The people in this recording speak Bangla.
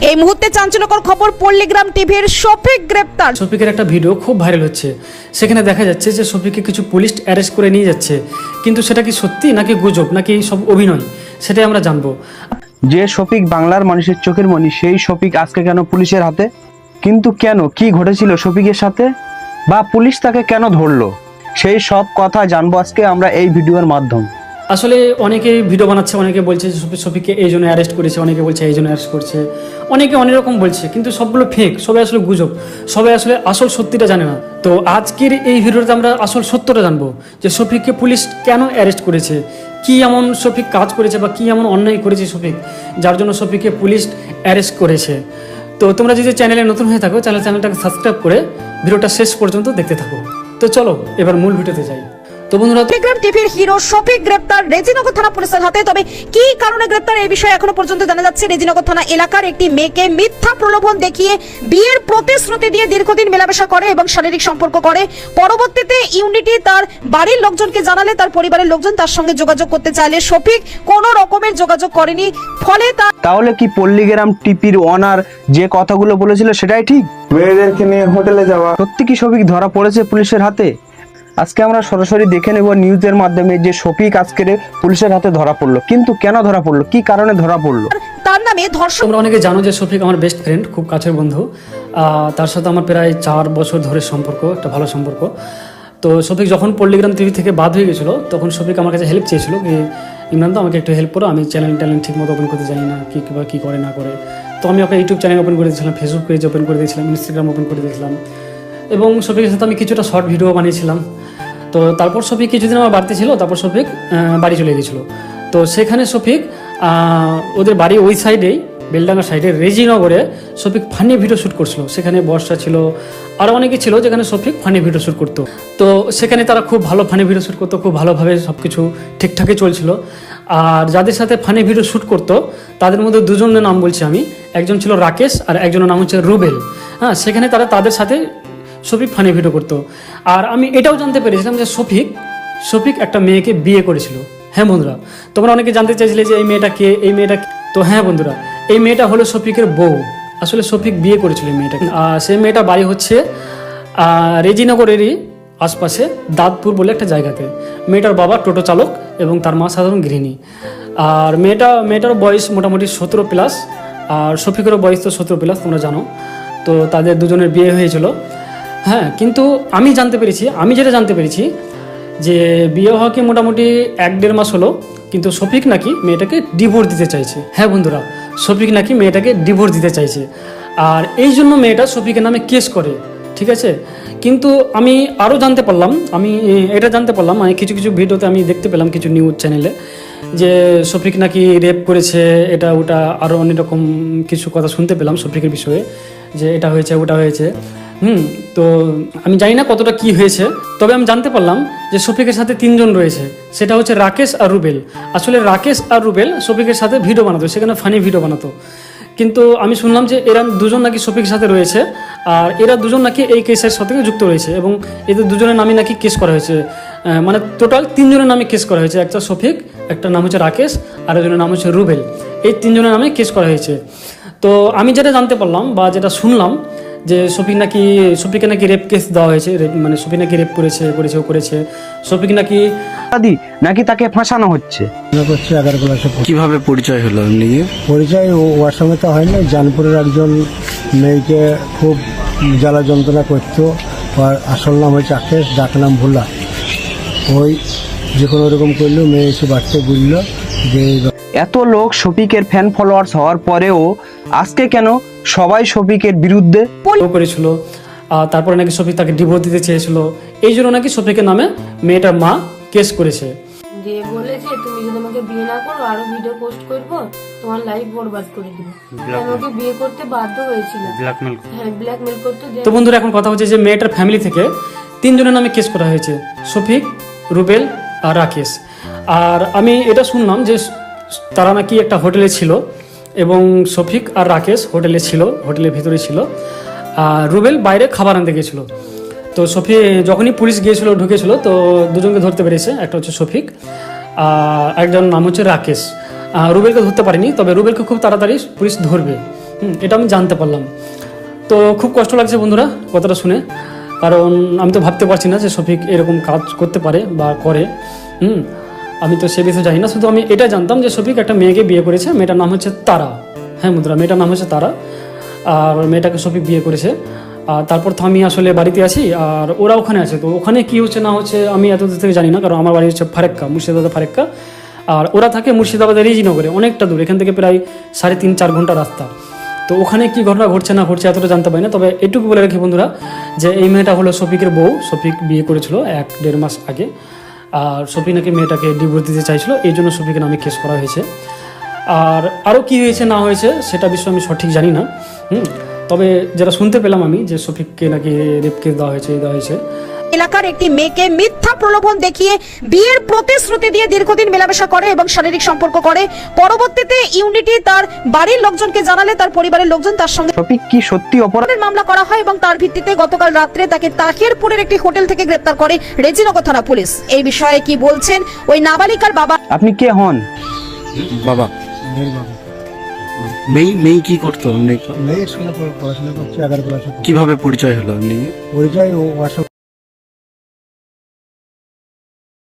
এই মুহূর্তে চাঞ্চল্যকর খবর পল্লীগ্রাম টিভির শফিক গ্রেপ্তার। শফিকের একটা ভিডিও খুব ভাইরাল হচ্ছে। সেখানে দেখা যাচ্ছে যে শফিককে কিছু পুলিশ অ্যারেস্ট করে নিয়ে যাচ্ছে। কিন্তু সেটা কি সত্যি নাকি গুজব নাকি সব অভিনয়? সেটাই আমরা জানব। যে শফিক বাংলার মানুষের চোখের মণি সেই শফিক আজকে কেন পুলিশের হাতে? কিন্তু কেন কি ঘটেছিল শফিকের সাথে? বা পুলিশ তাকে কেন ধরলো? সেই সব কথা জানব আজকে আমরা এই ভিডিওর মাধ্যমে। আসলে অনেকে ভিডিও বানাচ্ছে, অনেকে বলছে শফিককে এই জন্য অ্যারেস্ট করেছে, অনেকে বলছে এই জন্য অ্যারেস্ট করছে। অনেকে অনেক রকম বলছে, কিন্তু সবগুলো ফেক সবাই আসলে গুজব। সবাই আসলে আসল সত্যিটা জানে না। তো আজকের এই ভিডিওতে আমরা আসল সত্যটা জানব, যে শফিককে পুলিশ কেন অ্যারেস্ট করেছে? কি এমন শফিক কাজ করেছে বা কি এমন অন্যায় করেছে শফিক যার জন্য শফিককে পুলিশ অ্যারেস্ট করেছে? তো তোমরা যদি চ্যানেলে নতুন হয়ে থাকো চ্যানেল চ্যানেলটাকে সাবস্ক্রাইব করে ভিডিওটা শেষ পর্যন্ত দেখতে থাকো। তো চলো, এবার মূল ভিডিওতে যাই। তো বন্ধুরা পল্লীগ্রাম টিভির হিরো শফিক গ্রেপ্তার রেজিনগর থানা পুলিশের হাতে। তবে কি কারণে গ্রেপ্তার এই বিষয়ে এখনও পর্যন্ত জানা যাচ্ছে? রেজিনগর থানা এলাকার একটি মেয়েকে মিথ্যা প্রলোভন দেখিয়ে বিয়ের প্রতিশ্রুতি দিয়ে দীর্ঘদিন মেলামেশা করে এবং শারীরিক সম্পর্ক করে। পরবর্তীতে ইউনিটি তার বাড়ির লোকজনকে জানালে তার পরিবারের লোকজন তার সঙ্গে যোগাযোগ করতে চাইলে। শফিক কোনো রকমের যোগাযোগ করেনি ফলে তার তাহলে কি পল্লীগ্রাম টিপির ওনার যে কথাগুলো বলেছিল সেটাই ঠিক? মেয়েদেরকে নিয়ে হোটেলে যাওয়া। সত্যি কি শফিক ধরা পড়েছে পুলিশের হাতে? আজকে আমরা সরাসরি দেখে নেব নিউজের মাধ্যমে যে শফিক আজকের পুলিশের হাতে ধরা পড়ল। কিন্তু কেন ধরা পড়ল? কি কারণে ধরা পড়ল? তার নামে ধর্ষণ তোমরা অনেকে জানো যে শফিক আমার বেস্ট ফ্রেন্ড খুব কাছের বন্ধু। তার সাথে আমার প্রায় চার বছর ধরে সম্পর্ক একটা ভালো সম্পর্ক। তো শফিক যখন পল্লিগ্রাম টিভি থেকে বাদ হয়ে গেছিল তখন শফিক আমার কাছে হেল্প চেয়েছিল কি ইমরান তো আমাকে একটু হেল্প করো আমি চ্যানেল ট্যানেল ঠিক মতো ওপেন করতে জানি না কি কিবা কী করে না করে। তো আমি ওকে ইউটিউব চ্যানেল ওপেন করে দিয়েছিলাম ফেসবুক পেজ ওপেন করে দিয়েছিলাম ইনস্টাগ্রাম ওপেন করে দিয়েছিলাম। এবং শফিকের সাথে আমি কিছুটা শর্ট ভিডিও বানিয়েছিলাম। তো তারপর শফিক কিছুদিন আমার বাড়িতে ছিল, তারপর শফিক বাড়ি চলে গেছিল। তো সেখানে শফিক ওদের বাড়ি ওই সাইডেই বেলডাঙ্গা সাইডে রেজিনগরে শফিক ফানি ভিডিও শ্যুট করছিল। সেখানে বর্ষা ছিল আরও অনেকে ছিল যেখানে শফিক ফানি ভিডিও শ্যুট করতো। তো সেখানে তারা খুব ভালো ফানি ভিডিও শ্যুট করতো, খুব ভালোভাবে সব কিছু ঠিকঠাকই চলছিল। আর যাদের সাথে ফানি ভিডিও শ্যুট করতো, তাদের মধ্যে দুজনের নাম বলছি আমি। একজন ছিল রাকেশ আর একজনের নাম হচ্ছে রুবেল। হ্যাঁ সেখানে তারা তাদের সাথে শফিক ফানি ভিডিও করতো। আর আমি এটাও জানতে পেরেছিলাম যে শফিক শফিক একটা মেয়েকে বিয়ে করেছিল। হ্যাঁ বন্ধুরা, তোমরা অনেকে জানতে চাইছিলে যে এই মেয়েটা কে, এই মেয়েটা তো হ্যাঁ বন্ধুরা, এই মেয়েটা হলো শফিকের বউ। আসলে শফিক বিয়ে করেছিল এই মেয়েটাকে। সেই মেয়েটা বাড়ি হচ্ছে রেজিনগরেরই আশপাশে দাঁতপুর বলে একটা জায়গাতে। মেয়েটার বাবা টোটো চালক এবং তার মা সাধারণ গৃহিণী। আর মেয়েটা, মেয়েটার বয়স মোটামুটি সতেরো প্লাস, আর শফিকেরও বয়স তো সতেরো প্লাস, তোমরা জানো। তো তাদের দুজনের বিয়ে হয়েছিল। হ্যাঁ কিন্তু আমি জানতে পেরেছি, আমি যেটা জানতে পেরেছি যে বিয়ে হওয়াকে মোটামুটি এক দেড় মাস হলো, কিন্তু শফিক নাকি মেয়েটাকে ডিভোর্স দিতে চাইছে। হ্যাঁ বন্ধুরা, শফিক নাকি মেয়েটাকে ডিভোর্স দিতে চাইছে। আর এই জন্য মেয়েটা শফিকের নামে কেস করে, ঠিক আছে? কিন্তু আমি আরও জানতে পারলাম, আমি এটা জানতে পারলাম মানে কিছু কিছু ভিডিওতে আমি দেখতে পেলাম কিছু নিউজ চ্যানেলে যে শফিক নাকি রেপ করেছে, এটা ওটা আরও অনেক রকম কিছু কথা শুনতে পেলাম শফিকের বিষয়ে, যে এটা হয়েছে, ওটা হয়েছে। হুম, তো আমি জানি না কতটা কি হয়েছে, তবে আমি জানতে পারলাম যে শফিকের সাথে তিনজন রয়েছে। সেটা হচ্ছে রাকেশ আর রুবেল। আসলে রাকেশ আর রুবেল শফিকের সাথে ভিডিও বানাতো, সেখানে ফানি ভিডিও বানাতো। কিন্তু আমি শুনলাম যে এরা দুজন নাকি শফিকের সাথে রয়েছে, আর এরা দুজন নাকি এই কেসের সাথে যুক্ত রয়েছে, এবং এদের দুজনের নামে নাকি কেস করা হয়েছে। মানে টোটাল তিনজনের নামে কেস করা হয়েছে, একটা শফিক, একটা নাম হচ্ছে রাকেশ, আর একজনের নাম হচ্ছে রুবেল। এই তিনজনের নামে কেস করা হয়েছে। তো আমি যেটা জানতে পারলাম বা যেটা শুনলাম যে সফিক নাকি শফিকে নাকি রেপ কেস দেওয়া হয়েছে রেপ মানে শফিক নাকি রেপ করেছে করেছে ও করেছে। সফিক নাকি আদি নাকি তাকে ফাঁসানো হচ্ছে? মনে করছি। কীভাবে পরিচয় হলো এমনি? পরিচয় ও ওর সঙ্গে তো হয় না জানপুরের একজন মেয়েকে খুব জ্বালা যন্ত্রণা করতো। আর আসল নাম হয়েছে আকেশ ডাক নাম ভোলা। ওই যে কোনো রকম করল মেয়ে এসে বাড়তে বলল যে এই এত লোক শফিকের ফ্যান ফলোয়ার্স হওয়ার পরেও আজকে কেন সবাই শফিকের বিরুদ্ধে। করেছিল আর তারপরে নাকি শফিক তাকে ডিভোর্স দিতে চেয়েছিল। এই জন্য নাকি শফিকের নামে মেয়েটার মা কেস করেছে। দিয়ে বলেছে তুমি যদি আমাকে বিয়ে না করো আরও ভিডিও পোস্ট করব তোমার লাইফ বরবাদ করে দিবে। আমাকে বিয়ে করতে বাধ্য হয়েছিল হ্যাঁ ব্ল্যাকমেল করতে তো বন্ধুরা এখন কথা হচ্ছে যে মেয়েটার ফ্যামিলি থেকে তিনজনের নামে কেস করা হয়েছে শফিক রুবেল আর রাকেশ। আর আমি এটা শুনলাম যে তারা নাকি একটা হোটেলে ছিল। এবং শফিক আর রাকেশ হোটেলে ছিল, হোটেলের ভিতরে ছিল। আর রুবেল বাইরে খাবার আনতে গেছিল তো শফি, যখনই পুলিশ গিয়েছিল, ঢুকেছিল, তো দুজনকে ধরতে পেরেছে। একটা হচ্ছে শফিক, আর একজন নাম হচ্ছে রাকেশ। রুবেলকে ধরতে পারিনি, তবে রুবেলকে খুব তাড়াতাড়ি পুলিশ ধরবে। হুম, এটা আমি জানতে পারলাম। তো খুব কষ্ট লাগছে বন্ধুরা কথাটা শুনে। কারণ আমি তো ভাবতে পারছি না যে শফিক এরকম কাজ করতে পারে বা করে। হুম আমি তো সে বিষয়ে জানি না, শুধু আমি এটা জানতাম যে শফিক একটা মেয়েকে বিয়ে করেছে, মেয়েটার নাম হচ্ছে তারা। হ্যাঁ বন্ধুরা, মেয়েটার নাম হচ্ছে তারা, আর মেয়েটাকে শফিক বিয়ে করেছে। আর তারপর তো আমি আসলে বাড়িতে আছি, আর ওরা ওখানে আছে, তো ওখানে কি হচ্ছে না হচ্ছে আমি এত দূর থেকে জানি না, কারণ আমার বাড়ি হচ্ছে ফারেক্কা মুর্শিদাবাদ ফারেক্কা। আর ওরা থাকে মুর্শিদাবাদের রিজিনগরে, অনেকটা দূর, এখান থেকে প্রায় সাড়ে তিন চার ঘণ্টা রাস্তা। তো ওখানে কি ঘটনা ঘটছে না ঘটছে এতটা জানতে পারি না, তবে এটুকু বলে রাখি বন্ধুরা যে এই মেয়েটা হলো শফিকের বউ, শফিক বিয়ে করেছিল এক দেড় মাস আগে। আর সফি নাকি মেয়েটাকে ডিভোর্স দিতে চাইছিল, এই জন্য সফিকে নামে কেস করা হয়েছে। আর আরও কী হয়েছে, না হয়েছে, সেটা বিষয়ে আমি সঠিক জানি না, হুম? তবে যেটা শুনতে পেলাম আমি যে সফিককে নাকি রেপ কেস দেওয়া হয়েছে দেওয়া হয়েছে। এলাকার একটি মেয়েকে মিথ্যা প্রলোভন দেখিয়ে বিয়ের প্রতিশ্রুতি দিয়ে দীর্ঘদিন মেলামেশা করে এবং শারীরিক সম্পর্ক করে। পরবর্তীতে ইউনিটি তার বাড়ির লোকজনকে জানালে তার পরিবারের লোকজন তার সঙ্গে শফিক কি সত্যি অপরাধ? অপরাধের মামলা করা হয় এবং তার ভিত্তিতে গতকাল রাত্রে তাকে তাহিরপুরের একটি হোটেল থেকে গ্রেপ্তার করে রেজিনগর থানা পুলিশ। এই বিষয়ে কি বলছেন ওই নাবালিকার বাবা? আপনি কে হন? বাবা। মেয়ে মেয়ে কি করতো? মেয়ে স্কুলে পড়াশোনা করছে এগারো ক্লাসে কীভাবে পরিচয় হলো? পরিচয় ও সঙ্গে